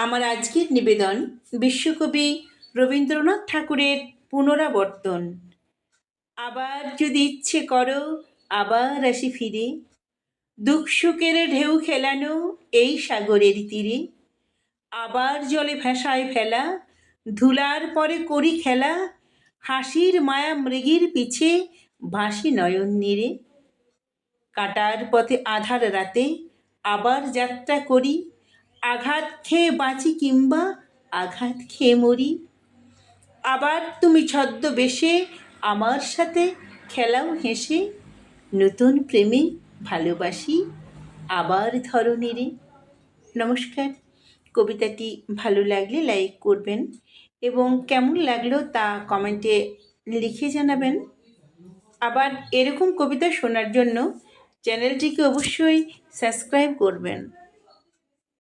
আমার আজকের নিবেদন বিশ্বকবি রবীন্দ্রনাথ ঠাকুরের পুনরাবর্তন। আবার যদি ইচ্ছে করো, আবার আসি ফিরে। দুঃখ সুখের ঢেউ খেলানো এই সাগরের তীরে। আবার জলে ভাসায় ফেলা, ধুলার পরে করি খেলা, হাসির মায়া মৃগীর পিছে ভাসি নয়ন নীরে। কাটার পথে আধার রাতে আবার যাত্রা করি আঘাত খেয়ে বাঁচি কিংবা আঘাত খেয়ে মরি। আবার তুমি ছদ্মবেশে আমার সাথে খেলাও হেসে নতুন প্রেমে ভালোবাসি আবার ধরনেরে নমস্কার। কবিতাটি ভালো লাগলে লাইক করবেন এবং কেমন লাগল তা কমেন্টে লিখে জানাবেন। আবার এরকম কবিতা শোনার জন্য চ্যানেলটিকে অবশ্যই সাবস্ক্রাইব করবেন।